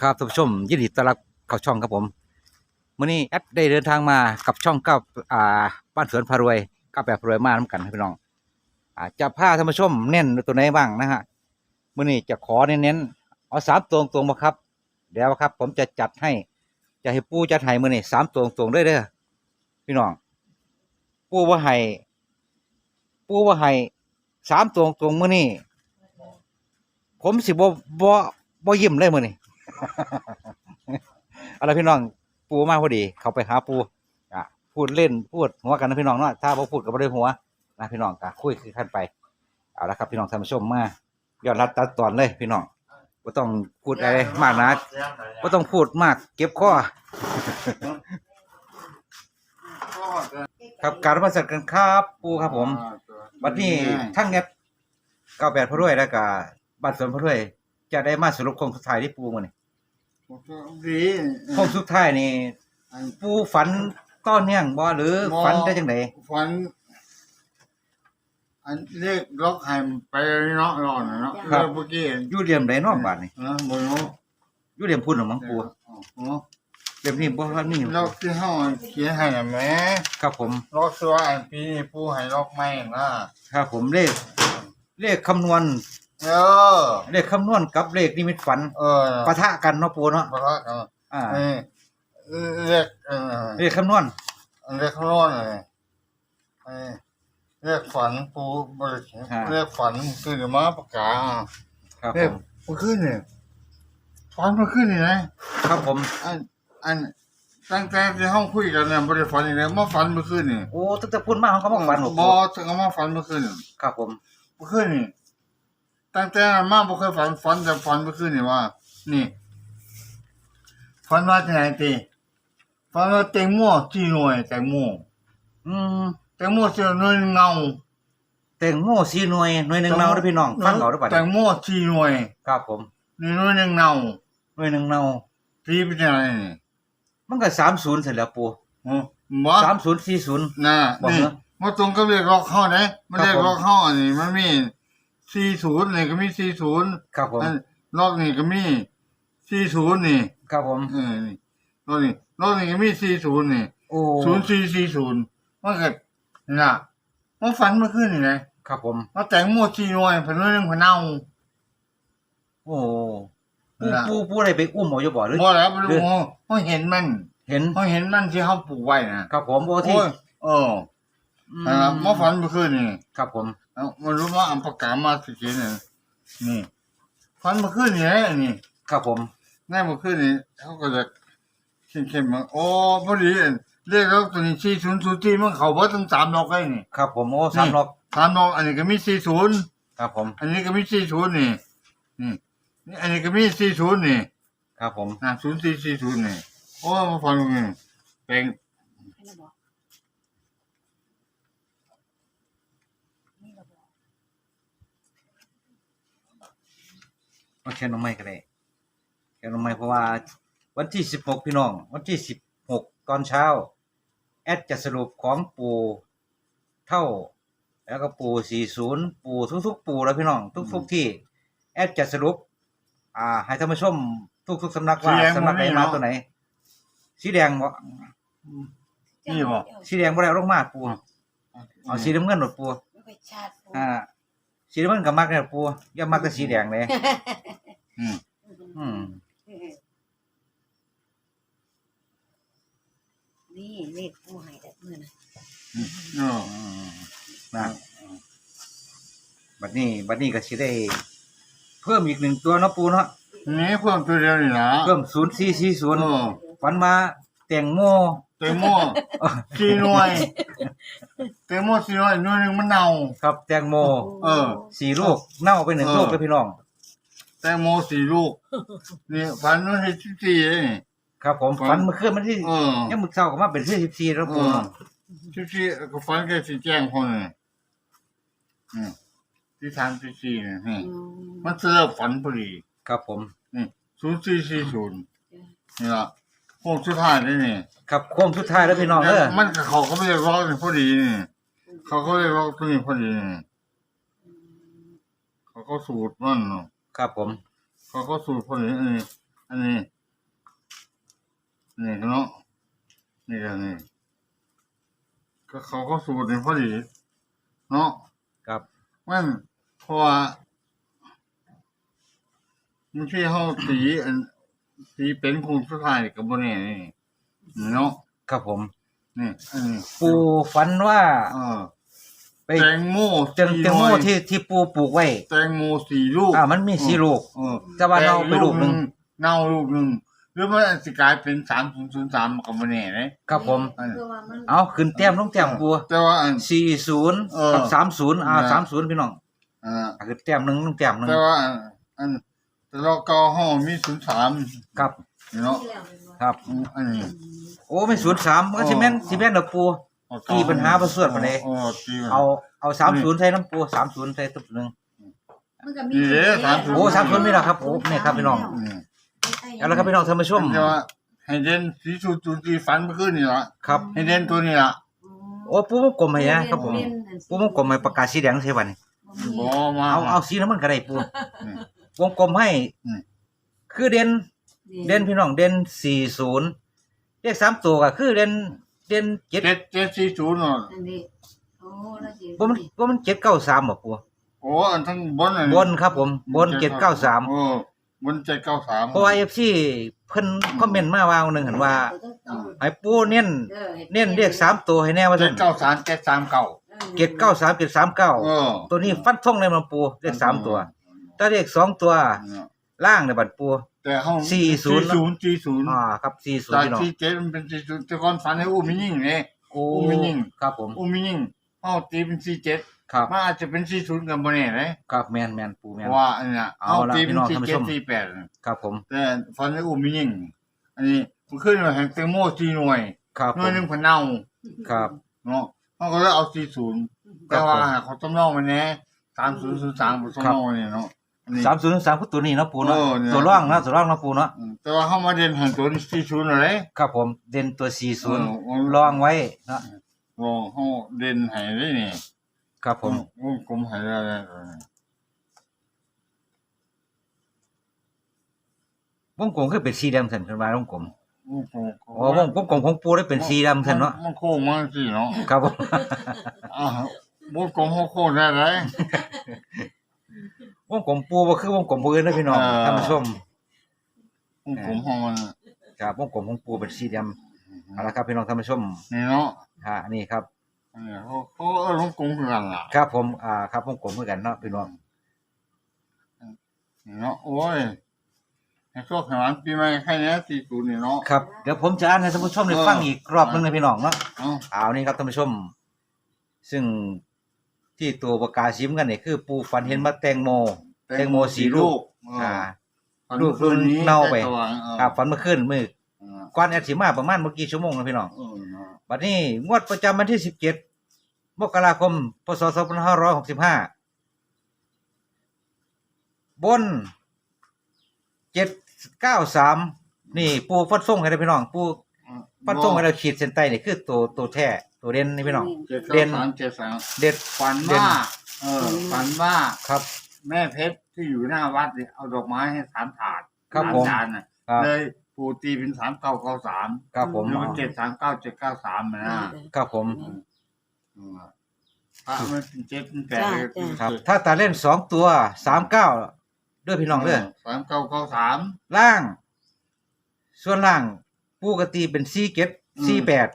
ครับท่านผู้ชมยินดีต้อนรับเข้าช่องครับผมมื่อนี้แอดได้เดินทางมากับช่องก้าอ่าบ้านสวนพารวยก้าแบบพารวยมาน้ำกันครับพี่น้องอ่าจะพาท่านผู้ชมเน้นตัวไหนบ้างนะฮะมื่อนี้จะขอเน้นๆเอาสามตัวตรงมาครับเดี๋ยวครับ ผมจะจัดให้ จะให้ปูจัดให้มื่อนี้สามตัวตรงๆด้วยเด้อพี่น้อง ปูว่าให้ปูว่าให้สามตัวตรงมื่อนี้ผมสิบ่บ่บ่ยิ้มเลยมื่อนี้ เอาละพี่น้องปูมาพอดี เขาไปหาปูอะพูดเล่นพูดหัวกันนะพี่น้องเนาะถ้าบ่พูดก็บ่ได้หัวนะพี่น้องก็คุยคือขั้นไปเอาละครับ พี่น้องท่านผู้ชมมายอดรัดตัดตอนเลย พี่น้องบ่ต้องพูดอะไรมากนะบ่ต้องพูดมาก เก็บคอครับการมาสัตกันครับ ปูครับผมวันนี้ทั้งแอปเก้าแปดพระด้วยแล้วก็บัตรสวนพระด้วยจะได้มาสรุปคงสุดท้ายที่ปูมื้อนี้ ดีโค้งสุดท้ายนี่ปูฝันต้อนเนี่ยงบ่หรือฝันได้จังไดฝัน อันเรียกล็อกไฮมไปเนาะรอนเนาะเรื่องเมื่อกี้อยู่เหลี่ยมใดเนอกบาดนี่นะบนโน้อยู่เหลี่ยมพุ่นหรอมั้งปูเหลี่ยมนี่บ่ทันนี่ล็อกที่ห้องเขียนให้นะแม่ครับผมล็อกตัวอันปีนี้ผู้ให้ล็อกไม่นะครับผมเลขเลขคำนวณ เออ เลขคำนวณกับเลขนิมิตฝันเออปะทะกันเนาะปูเนาะปะทะกันอ่าเออเรียกเออเลขคำนวณเรียกข้างนอกเลยเออเรียกฝันปูบริเเรียกฝันคือเดี๋ยวมาประกาศครับเรีผยกมมันขึ้นเนี่ยฝันมันขึ้นนี่นะครับผมอันอันตั้งแต่ที่ห้องคุยกันเนี่ยบริฝันอย่างไรมาฝันเมื่อคืนนี่โอ้ตั้งแต่พูดมาเขาก็มาฝันบบ่อปูถึงเอามาฝันเมื่อคืนนี่ครับผมเมื่อคืนนี่ ตั้งแต่นั้นมาบ่เคยฝันฝันแต่ฝันเมื่อคืนนี่ว่า นี่ฝันว่าที่ไหนตีฝันว่าแตงโมที่หน่วยแตงโมอืมแตงโมที่หน่วยเงาแตงโมสีหน่วยหน่วยหนึงเนาเด้อพี่น้องฟังเอาเด้อบัดแตงโมที่หน่วยครับผมนี่หน่วยหนึ่งเงาหน่วยหนึงเนาตีเป็นยังไงนี่มันก็30เสร็จแล้วปูโอ้บ่3040น่ะบอกนี่เหรอมาตรงกับเรียกล็อกเข้าเด้มันครับเรียกผมล็อกเข้าอันนี้มันมี 40นี่ก็มี40ครับผมอันล็อกนี่ก็มี40นี่ ครับผม เออนี่ล็อกนี่ล็อกนี่ก็มี40นี่โอ้0440มันก็นี่น่ะมันฝันเมื่อคืนนี่นะครับผมว่าแตงโมที่หน่วยเพิ่นว่านึงเพิ่นเน่าโอ้ปูน่ะปูปูอะไรไปอุ้มเอาอยู่บ่หรือบ่แล้วบ่รู้เพราะเห็นมัน เห็นเพราะเห็นมันที่เฮาปลูกไว้นะครับผมโอ้ที่โอ้ยเออ อืนะครับเมื่อฝันเมื่อคืนนี่ครับผมเอามันรู้ว่าอัมปากกามาสิเกนี่นี่ฝันเมื่อคืนนี่แหละนี่ครับผมแน่เมื่อคืนนี่เขาก็จะเข้มๆมาโอ้พอดีเรียกแล้วตัวนี้สี่ศูนย์ศูนย์ที่มันเขาเบิดทั้งสามดอกไอ้นี่ครับผมโอ้สามล็อกสามดอกอันนี้ก็มีสี่ศูนย์ครับผมอันนี้ก็มีสี่ศูนย์นี่นี่นี่อันนี้ก็มีสี่ศูนย์นี่ครับผม นะศูนย์สี่สี่ศูนย์นี่โอ้มาฟังนี่แปล เอาแค่น้องไม้ก็ได้แค่น้องไม้เพราะว่า วันที่สิบหกพี่น้อง วันที่สิบหกตอนเช้า แอดจะสรุปของปูเท่า แล้วก็ปูสี่ศูนย์ปูทุกๆ ปูแล้วพี่น้อง ทุกๆที่ แอดจะสรุป อ่า ให้ท่านผู้ชมทุกๆสำนักว่าสำนักไหนมาตัวไหน สีแดงบ่นี่บ่ สีแดงบ่ได้เอาลงมาปูเอาสีน้ำเงินหมดปู ไม่ค่อยชาติอ่า สีน้ำเงินก็มักเนี่ยปูอย่ามักแต่สีแดงเลยอืมอืมนี่เลขผู้ให้แต่เมื่อนะอ๋ออืมนะบัดนี้บัดนี้ก็สิได้ เพิ่มอีกหนึ่งตัวเนาะปูเนาะนี่เพิ่มตัวเดียวนี่นะเพิ่มศูนย์สี่สี่ศูนย์โอ้ฝันมาแตงโม แตงโมสี่หน่วยแตงโมสี่หน่วยหน่วยหนึ่งมันเน่า ครับ แตงโมเออ สี่ลูกเน่าไปหนึ่งเออ ลูกเลยพี่น้อง แตงโมสี่ลูกนี่พันนู้นให้สิบสี่เลยนี่ ครับ ผมฝัน ฝันเมื่อคืนมันที่เออ ยังมึกเช้าก็มาเป็นที่สิบสี่แล้วเอปูอเนาะสิบสี่ก็ฟันแค่สีแจ้งคนนี่อืมที่ทานสิบสี่เนี่ยนี่มันเจอฝันพอดี ครับผม นี่ศูนย์สี่สี่ศูนย์นี่ละ พวกสุดท้ายนี่นี่ครับโค้งสุดท้ายแล้วพี่น้องเด้อมันก็เขาก็ไม่ได้ร้องนี่พอดีนี่เขาก็ได้ร้องตัวนี้พอดีนี่เขาก็สูตรมันเนาะครับผม เขาก็สูตรพอดีนี่อันนี้นี่เนาะนี่ก็นี่ก็เขาก็สูตรนี่พอดี เนาะครับมันเพราะว่ามันที่เขาตีอัน ตีเป็นคูณสุดท้ายกับบนนี่นี่เนาะครับผม นี่อันนี้ปูฝันว่าเออไปแตงโมเจังสี่แตงโมหน่วยที่ที่ปูปลูกไว้แตงโมสี่ลูกอ่ามันมีสี่ลูก เออแต่ว่าเราไปลูกหนึ่ง เน่าลูกหนึ่งหรือมันอาจจะกลายเป็นสามศูนย์ศูนย์สามกับบนนี่เลยครับผมคือว่ามันเอาขึ้นแต้มลงแต้มปูแต่ว่าอัน สี่ศูนย์เออกับสามศูนย์อ่านะ สามศูนย์พี่น้องอ่าอ่าขึ้นแต้มหนึ่งลงแต้มหนึ่งแต่ว่าอันอัน แต่เราเกาห้องมีศูนย์สามครับเนาะที่แล้วเป็นว่าครับ อืมอันนี้ โอ้ไม่ศูนย์สามมันก็สิแม่นสิแม่นดอกปูตีปัญหาประเสริฐมาเลยโอ้ตีปัญหเอาเอาสามศูนย์ใส่น้ำปูสามศูนย์ใส่ตุ๊บหนึ่ง มันก็มีนี่เด้อสามศูนย์ โอ้สามศูนย์ไม่แล้วครับโอ้นี่ครับพี่น้อง อืมเอาละครับพี่น้องท่านผู้ชมแต่ว่าให้เด่นสีสูตรสีฟันเมื่อคืนนี่ละครับ ให้เด่นตัวนี้ละโอ้ปูวงกลมให้นะครับผมปูวงกลมให้ประกาศสีแดงใช่ป่ะนี่บอมาเอาเอาสีน้ำมันก็ได้ปูนี่ วงกลมให้อืมคือเด่นเด่นพี่น้องเด่นสี่ศูนย์เลขสามตัวก็คือเด่นเด่นเจ็ดเจ็ดเจ็ดสี่ศูนย์เนาะอันนี้โอ้แล้วสิว่ามันว่ามันเจ็ดเก้าสามบ่ปูโอ้อันทั้งบนอันบนครับผมบนเจ็ดเก้าสามโอ้บนเจ็ดเก้าสามเพราะว่าเอฟซีเพิ่นคอมเมนต์มาว่าหนึ่งเห็นว่าให้ปูเน้นเน้นเลขสามตัวให้แน่ว่าเจ็ซั่ดนเก้าสามเจ็ดสามเก้าเจ็ดเก้าสามเจ็ดสามเก้าเออตัวนี้ฟันท่งเลยมันปูเลขสามตัว ถ้าเลขสองตัวล่างในบัตรปู แต่ห้องสี่ศูนย์ศูนย์สี่ศูนย์อ่าครับสี่ศูนย์จากพี่น้องที่เจ็ดมันเป็นสี่ศูนย์แต่ก่อนฟันให้อุ้มมิยิ่งเนี่ย โอ้อุ้มไม่ยิ่ง ครับผมอุ้มมิยิ่งห้องตีเป็นสี่เจ็ดครับมันอาจจะเป็นสี่ศูนย์กับบนเนี่ยเลยครับแมนแมนปูแมเพนราะว่าอันเนี้ยเอาเอาล่ะตีพี่เป็นน้องสี่ท่านผู้เจ็ชดม สี่แปดครับผมแต่ฟันให้อุ้มมิยิ่ง อันนี้มันขึ้นมาแห่งเตงโมสี่หน่วยครับหผน่วยมหนึ่งพันเน่าครับเนาะเขาก็เลยเอาสี่ศูนย์ครัแต่บว่าผมเขาต้องเล่ามันแน่สามศูนย์ศูนย์สามต้องเล่ามันเนี่ยเนาะอั นนี้สามศูนย์สามคือตัวนี้เนาะปูเนาะเออเนี่ย ตัวร่องนะตัวร่องเนาะปูเนาะอืมแต่ว่าเขามาเด่นหันตัวนี้สี่ศูนย์อะไร ครับผมเด่นตัวสี่ศูนย์เออลองไว้เนาะลองเขาเด่นใหายได้นี่ครับผมวงกลมใหายได้เลยวงกลมคือเป็นสีดำสันเป็นว่าวงกลมวงกลมอ๋อวงวงกลมของปูได้เป็นสีดำสันเนาะมันโค้งมากสิเนาะครับผม อ่าววงกลมเขาโค้งได้ไร วงกลมปูก็คือวงกลมปูอื่นนะพี่น้องเออ ท่านผู้ชมวงกลมของมันครับวงกลมของปูเป็นสีดำเอาละครับพี่น้องท่านผู้ชมนี่เนาะอ่านี่ครับอันนี้เขาเขาเออวงกลมคือกันล่ะครับผมอ่าครับวงกลมเหมือนกันเนาะพี่น้องนี่เนาะโอ้ยให้โชคให้หวานปีใหม่แค่นี้สี่ศูนย์นี่เนาะ ครับเดี๋ยวผมจะอ่านให้ท่านผู้ชมได้ฟังอีกรอบหนึงนะพี่น้องเนาะ เอ้า เอานี่ครับท่านผู้ชม ซึ่ง ที่ตัวประกาศชิมกันนี่คือ ปูฝันเห็นมาแตงโม แตงโมสีลูกอ่า ลูกรุ่นเน่าไป ครับฝันเมื่อคืนมือเออก่อนแอดสิมาประมาณเมื่อกี้ชั่วโมงนะพี่น้องเออเนาะบัดนี้งวดประจำวันที่สิบเจ็ดมกราคมพศสองพันห้าร้อยหกสิบห้าบนเจ็ดเก้าสามนี่ปูฟัดส่งให้ได้พี่น้อง ปูฟัดส่งให้เราขีดเส้นใต้นี่คือตัวตัวแท้ ตัวเด่นนี่พี่น้อง เจ็ดเด่เก้านสามเจ็ดสามเด็ด ฝันเด่นว่า เออ ฝันว่าครับ แม่เพชรที่อยู่หน้าวัดเนี่ยเอาดอกไม้ให้สามถาดครับสามผม จานน่ะครับเลยปูตีเป็นสามเก้าเก้าสามครับผมหรือเป็นเจ็ดสามเก้าเจ็ดเก้าสามนะ ครับผม อืมพระมันเป็นเจ็ดเป็นแปดเลยครับ ถ้าตาเล่นสองตัวสามเก้าด้วยพี่น้องเด้อสามเก้าเก้าสาม ล่าง ส่วนล่าง ปูกติเป็นสี่เก็ดอืม สี่แปด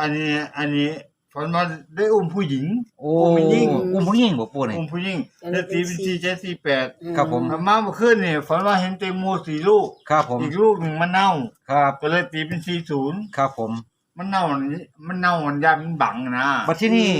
อันนี้อันนี้ฝันว่าได้อุ้มผู้หญิง โอ้อุ้มผู้หญิง อุ้มผู้หญิงบ่ปูนี่ อุ้มผู้หญิงได้ตีเป็นสี่เจ็ดสี่แปดครับผม ธรรมาเมื่อคืนนี่ฝันว่าเห็นเตงโมสี่ลูก ครับผม อีกลูกหนึ่งมันเน่า ครับ ก็เลยตีเป็นสี่ศูนย์ครับผม มันเน่าอันนี้มันเน่ามันยันมันบังนะมาที่นี่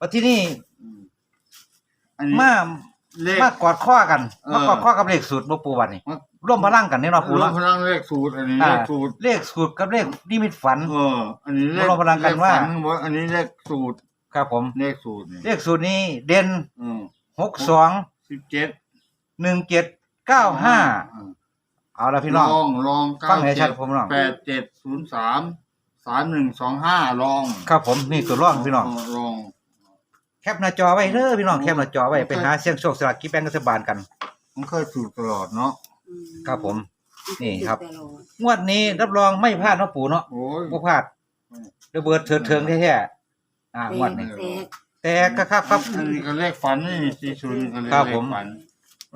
มาที่นี่ อันนี้มา เลข มากอดข้อกันเออ มากอดข้อกับเลขสูตรบ่ปูบัดนี่มาร่วมพลังกันแน่นอนปูรวมเนาะพลังเลขสูตร อันนี้เลอ่าขสูตร เลขสูตรกับเลขนิมิตฝัน เออ อันนี้เลขรวมพลังกันว่า เลขฝัข้งบนอันนี้เลขสูตร ครับผม เลขสูตรนี่เลขสูตรนี้เด่นอืมหกสองสิบเจ็ดหนึ่งเจ็ดเก้าห้าเอาละพี่น้องลองลองฟังให้ชัดผมน้อง แปดเจ็ดศูนย์สามสามหนึ่งสองห้าลองครับผมนี่ตัวร่องพี่น้องลอง แคปหน้าจอไว้เด้อพี่น้องแคปหน้าจอไว้ไปหาเสี่ยงโชคสลากกินแบ่งรัฐบาลกัน มันเคยถูกตลอดเนาะครับผม นี่ครับตลอดงวดนี้รับรองไม่พลาดเนาะปู่เนาะโอ้ย บ่พลาดระเบิดเถิดเทิงแท้ๆอ่างวดนี้แตก แต่ครับครับ อันนี้ก็เลขฝันนี่สี่ศูนย์ก็เลขครับผม ฝัน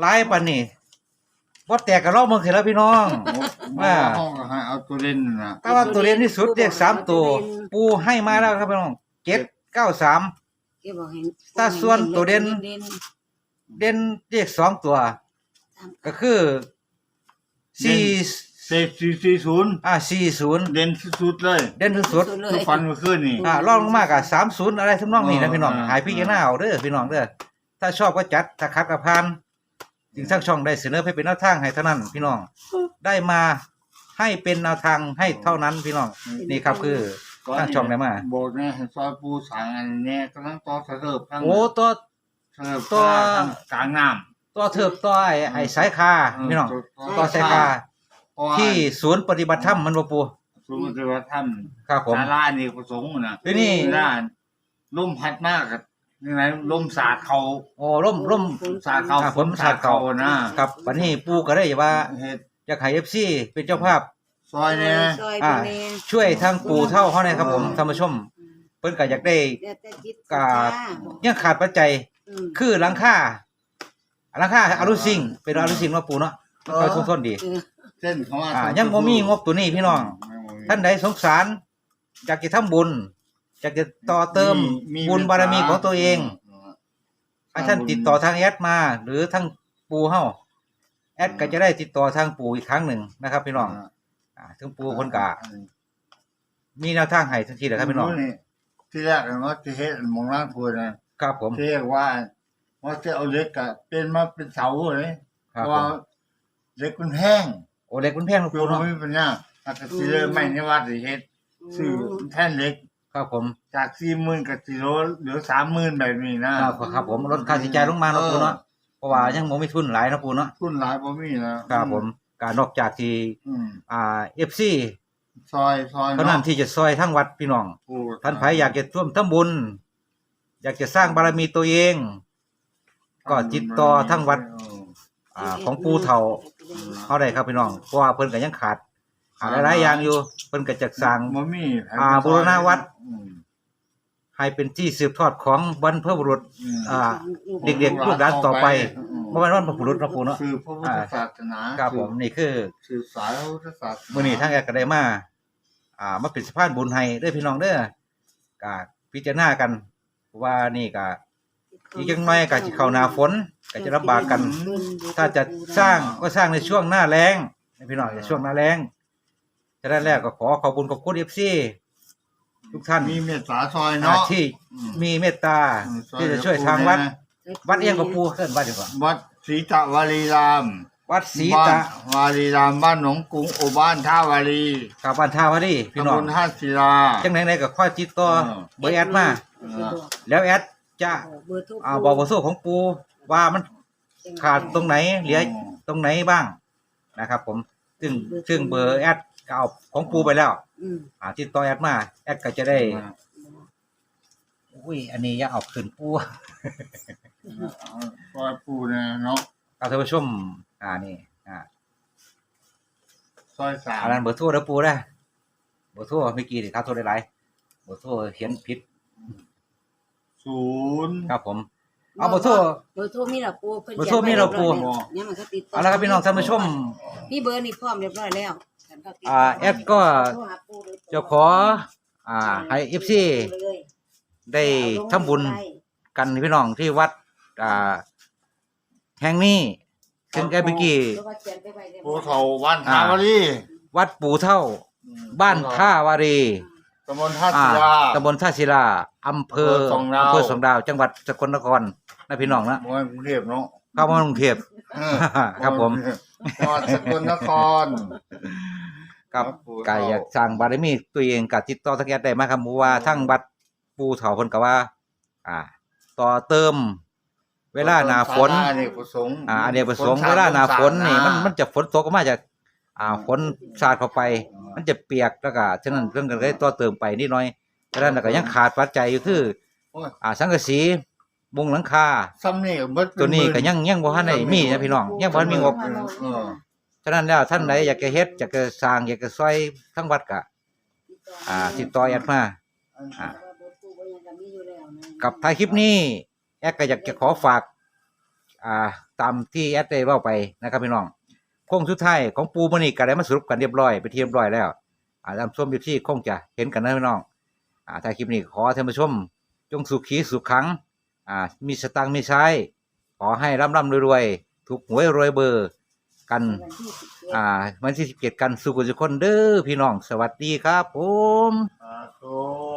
หลายปานนี้บ่แตกกับรอบเมืองเสร็จแล้วพี่น้อง โอ้ว่า ห้องก็ให้เอาตัวเล่นน่ะ แต่ว่าตัวเรียนที่สุดเลขสามตัว ปูให้มาแล้วครับพี่น้องเจ็ดเก้าสาม แกบอกให้ถ้าส่วนตัวเด่น เด่นเลขสองตัว ก็คือสี่เซฟสี่สี่ศูนย์อ่าสี่ศูนย์เด่นสุดๆเลยเด่นที่สุดเลคือยฟันเมื่อคืนนี่ อ่ารองลงมากอะสามศูนย์อะไรทั้งน้องนี่นะพี่น้องอ่าหายพี่แกหน้าเอาเด้อพี่น้องเด้อ ถ้าชอบก็จัด ถ้าคัดก็ผ่านจึงทั้งช่องได้เสนอให้เป็นแนวทางให้เท่านั้น พี่น้อง ได้มาให้เป็นแนวทางให้เท่านั้นพี่น้อง นี่ครับคือ ทางช่องได้มา โบสถ์เนี่ยซอยปูสายอันเนี้ยกำลังต่อเสริมทั้งโอ้ตัว เสริมตัว ทั้งกลางน้ำ ตัวเถิบตัวไอ้ไอ้สายคาพี่น้องตัวสายคา เพราะว่าที่ศูนย์ปฏิบัติธรรมมันบ่ปูศูนย์ปฏิบัติธรรมครับผม ศาลานี่ประสงค์นะที่นี่ ด้านลมพัดมากกับยังไงลมสาดเขาโอ้ร่มร่ม สาดเขาอ่าฝนสาดเขา นะ ครับวันนี้ปูก็ได้ว่าเฮ็ดอยากให้ FC เป็นเจ้าภาพ ซอยเนี่ย ซอยอ่าเป็นแน่ช่วยทางปูเท่าเขาเนี่ยครับผมท่านผู้ชม เพิ่นก็อยากได้แล้วแต่จิตกาศรัทธายังขาดปัจจัย อืมคือหลังคาหลังคาอลูซิงเป็นอลูซิงว่าปูเนาะมันก็ทนทนดีเออเส้นเขาว่าอ่ายังบ่มีงบตัวนี้พี่น้อง ท่านใดสงสารอยากจะทำบุญอยากจะต่อเติมบุญบารมีของตัวเองให้ท่านติดต่อทางแอดมา หรือทางปูเฮาแอดก็จะได้ติดต่อทางปูอีกครั้งหนึ่งนะครับ พี่น้อง อ่าถึงปูคนกะมีแนวทางให้ทันทีแหละครับพี่น้องที่แรกว่าที่เฮ็ดหมองล่างพูดนะครับผมที่เรียกว่าว่าจะเอาเหล็กอะเป็นมาเป็นเสาเลยคเพรับราะผว่ามเหล็กมันแห้งโอเล็กคุณแพงครับเปลืปูอกเนาะไม่เป็นหยังอาจจะสิเลยไม่ในว่าสิเฮ็ดซื้อแท่นเหล็กครับผมจากสี่หมื่นกับสี่โลเหลือสามหมื่นแบบนี้นะครับครับผมลดค่าใช้จ่ายลงมาเนาะปูเนาะเพราะว่ายังบ่มีทุนหลายเนาะปูเนาะทุนหลายบ่มีนะครับผม การนอกจากที่อืมอ่า FC ซอยซอยเท่านั้นที่จะซอยทั้งวัดพี่น้องพูดท่านไผอยากจะร่วมทำบุญ อยากจะสร้างบารมีตัวเอง ก็ติดต่อทั้งวัด อ่าของปูเฒ่าเขาได้ครับพี่น้องเพราะว่าเพิ่นก็ยังขาดขาดหลายๆอย่างอยู่ เพิ่นก็จะสร้าง บ่มีอ่าบูรณะวัด อืมให้เป็นที่สืบทอดของบรรพบุรุษ อืม อ่า เด็กๆลูกหลานต่อไปอืม บ่แม่นว่าบรรพบุรุษเนาะปู่เนาะคือพระพุทธศาสนาครับผมนี่คือ สื่อสายพระพุทธศาสนามื้อนี้ทางแอดก็ได้มา อ่า มาเป็นสะพานบุญให้เด้อพี่น้องเด้อก็พิจารณากัน ว่านี่ก็อีกจังน้อยก็สิเข้าหน้าฝนก็จะลำบากกัน ถ้าจะสร้างก็สร้างในช่วงหน้าแล้งนะพี่น้องในช่วงหน้าแล้งจะได้แรกก็ขอขอบคุณขอบคุณเอฟซีทุกท่านมีเมตตาซอยอ่าเนาะที่อืมมีเมตตาอืมซอที่จะช่วยทางวัดนะ วัดเอียงกับปูเคลื่อนวัดดีกว่าวัดศรีตะวารีรามวัดศรีบ้าตะนวารีรามบ้านหนองกรุงโอบ้านท่าวารีกับบ้านท่าวารีพี่น้องตำบลท่าศิลาจังไหนไหนก็ค่อยติดต่อเออเบอร์แอดมาเออแล้วแอดจะเบอร์โทรอ่าบอกเบอร์โซ่ของปูว่ามันขาดตรงไหนเหลือตรงไหนบ้างนะครับ ผมซึ่งซึ่งเบอร์แอดก็เอาของปูไปแล้วอืมอ่าติดต่อแอดมา แอดก็จะได้อุ้ยอันนี้อย่าเอาขึ้นปู ซอยปูเนี่ยเนาะ เอา ท่านผู้ชมอ่านี่อ่าซอยสามอันนั้นเบอร์โทรแล้วปูได้เบอร์โทรเมื่อกี้ที่ครับโทรได้หลายเบอร์โทรเขียนผิดศูนย์ครับผม เอาเบอร์โทร เบอร์โทรมีละปูพิ่นเบอร์โทรมีละปู เนี่ยมันก็ติดต่เอาละครับพี่น้องท่านผู้ชมมีเบอร์นี่พร้อมเรียบร้อยแล้วอ่าแอดก็ โทรหาปู่โดยตรง จะขอ อ่า ให้เอฟซีเลยได้ทำบุญกันพี่น้องที่วัด อ่า แห่งนี้ซึ่งแอดเมื่อกี้แล้วก็เขียนไปไว้เรียบปูร้อยเถาบ้านท่าวารีวัดปู่เท่า บ้านท่าวารีตำบลท่าอ่าศิลา ตำบลท่าศิลาอำเภออำเภอสองดาว อำเภอสองดาว จังหวัดสกลนครนะพี่น้องนะเมืองกรุงเทพเนาะเข้ามากรุงเทพ เออครับผม จังหวัดสกลนคร ครับครับปู่กายอยากสร้างบารมีตัวเองกับติดต่อทางแอดได้มาครับเพราะว่าทั้งวัดปูเถาเพิ่นก็ว่า อ่า ต่อเติม เวลาหน้าฝนศาลาอเนกประสงค์อ่าอเนกประสงค์เวลาหน้าฝนนี่มันมันจะฝนตกก็มาจากอ่าฝนสาดเข้าไป มันจะเปียกแล้วก็ฉะนั้นเพิ่นก็เลยต่อเติมไปนิดหน่อยฉะนั้นก็ยังขาดปัจจัยอยู่คือโอ้ยอ่าสังกะสีมุงหลังคาซ้ำนี่ก็เบิดเป็ตัวนี้หมื่ก็ยังยังบ่ทันได้มีนะพี่น้องยังบ่ทันมีงบเออฉะนั้นแล้วท่านใดอยากจะเฮ็ดอยากจะสร้างอยากจะซอยทั้งวัดก็อ่าติดต่อแอดมาอันอ่าว่าเบอร์ปูบ่ยังก็มีอยู่แล้วนะกับท้ายคลิปนี้ แอดก็อยากจะขอฝาก อ่า ตามที่แอดได้เล่าไปนะครับพี่น้องโค้งสุดท้ายของปูมันนี่ก็ได้มาสรุปกันเรียบร้อยไปนที่เรียบร้อยแล้วอ่าตามชมอยู่ที่คงจะเห็นกันนะพี่น้อง อ่าท้ายคลิปนี้ขอท่านผู้ชม จงสุขีสุขขัง อ่า มีสตังค์มีใช้ขอให้ร่ำร่ำรวยๆถูกหวยรวยเบอร์กันวันที่สิบเจ็ดอ่าวันที่สิบเจ็ดกันสุขุสุขคนเด้อพี่น้อง สวัสดีครับผม สาธุ